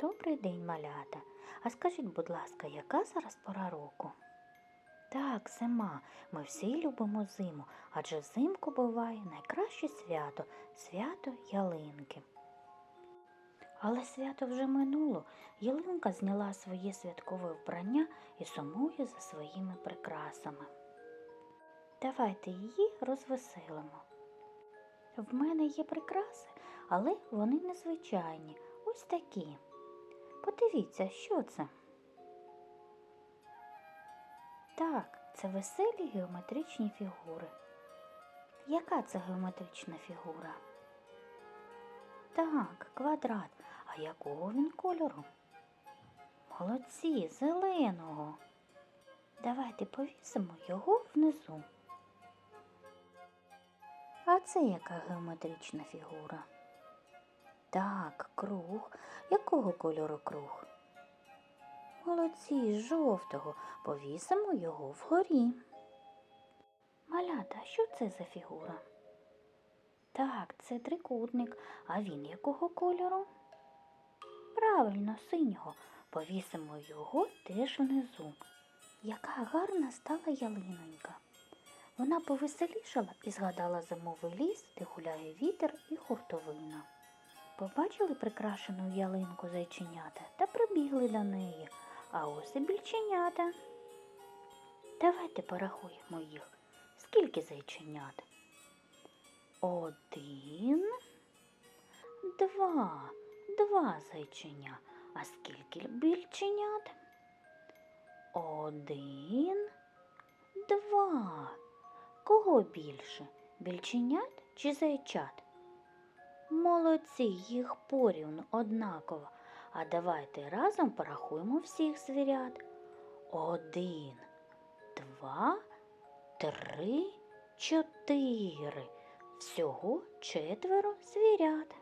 Добрий день, малята. А скажіть, будь ласка, яка зараз пора року? Так, зима. Ми всі любимо зиму, адже взимку буває найкраще свято свято ялинки. Але свято вже минуло. Ялинка зняла своє святкове вбрання і сумує за своїми прикрасами. Давайте її розвеселимо. В мене є прикраси, але вони незвичайні, ось такі. Подивіться, що це? Так, це веселі геометричні фігури. Яка це геометрична фігура? Так, квадрат. А якого він кольору? Молодці, зеленого. Давайте повісимо його внизу. А це яка геометрична фігура? Так, круг. Якого кольору круг? Молодці, жовтого. Повісимо його вгорі. Малята, що це за фігура? Так, це трикутник. А він якого кольору? Правильно, синього. Повісимо його теж внизу. Яка гарна стала ялинонька. Вона повеселішала і згадала зимовий ліс, де гуляє вітер і хуртовина. Побачили прикрашену ялинку зайченята та прибігли до неї, а ось і більченята. Давайте порахуємо їх. Скільки зайченят? Один, два, два зайченя. А скільки більченят? Один, два. Кого більше? Більченят чи зайчат? Молодці, їх порівну однаково. А давайте разом порахуємо всіх звірят. Один, два, три, чотири. Всього четверо звірят.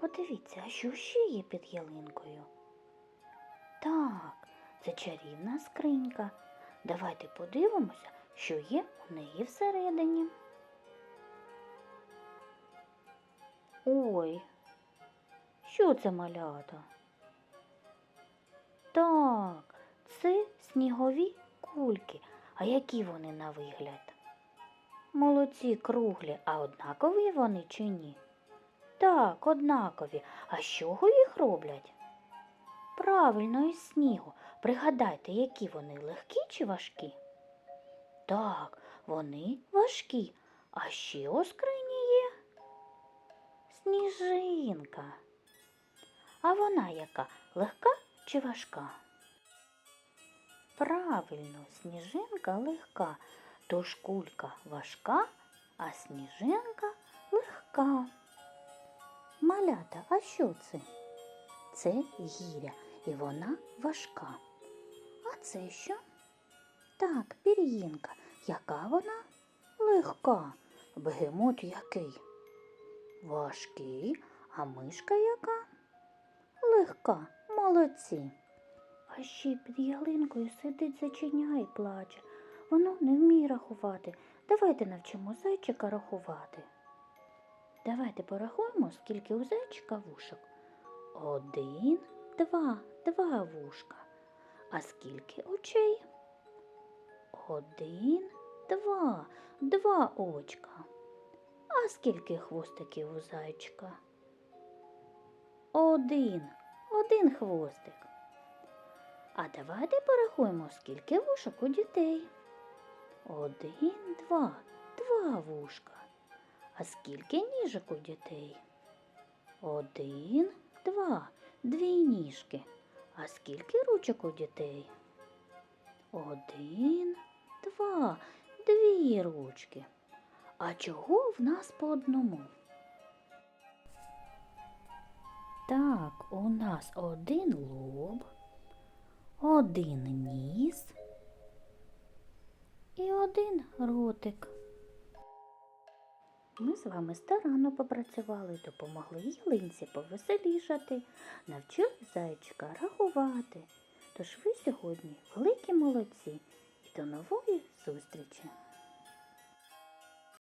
Подивіться, що ще є під ялинкою? Так, це чарівна скринька. Давайте подивимося, що є у неї всередині. Ой, що це малята? Так, це снігові кульки. А які вони на вигляд? Молодці круглі, а однакові вони чи ні? Так, однакові. А з чого їх роблять? Правильно, із снігу. Пригадайте, які вони легкі чи важкі? Так, вони важкі. А ще у скрині є сніжинка. А вона яка легка чи важка? Правильно, сніжинка легка, тож кулька важка, а сніжинка легка. Малята, а що це? Це гіря, і вона важка. А це що? Так, пір'їнка. Яка вона? Легка. Бегемот який? Важкий, а мишка яка? Легка, молодці. А ще під ялинкою сидить зайчиня і плаче. Воно не вміє рахувати. Давайте навчимо зайчика рахувати. Давайте порахуємо, скільки у зайчика вушок. Один, два, два вушка. А скільки очей? Один, два, два очка. А скільки хвостиків у зайчика? Один, один хвостик. А давайте порахуємо, скільки вушок у дітей. Один, два, два вушка. А скільки ніжок у дітей? Один, два, дві ніжки. А скільки ручок у дітей? Один, два, дві ручки. А чого в нас по одному? Так, у нас один лоб, один ніс і один ротик. Ми з вами старанно попрацювали, допомогли ялинці повеселішати, навчили зайчика рахувати. Тож ви сьогодні великі молодці і до нової зустрічі!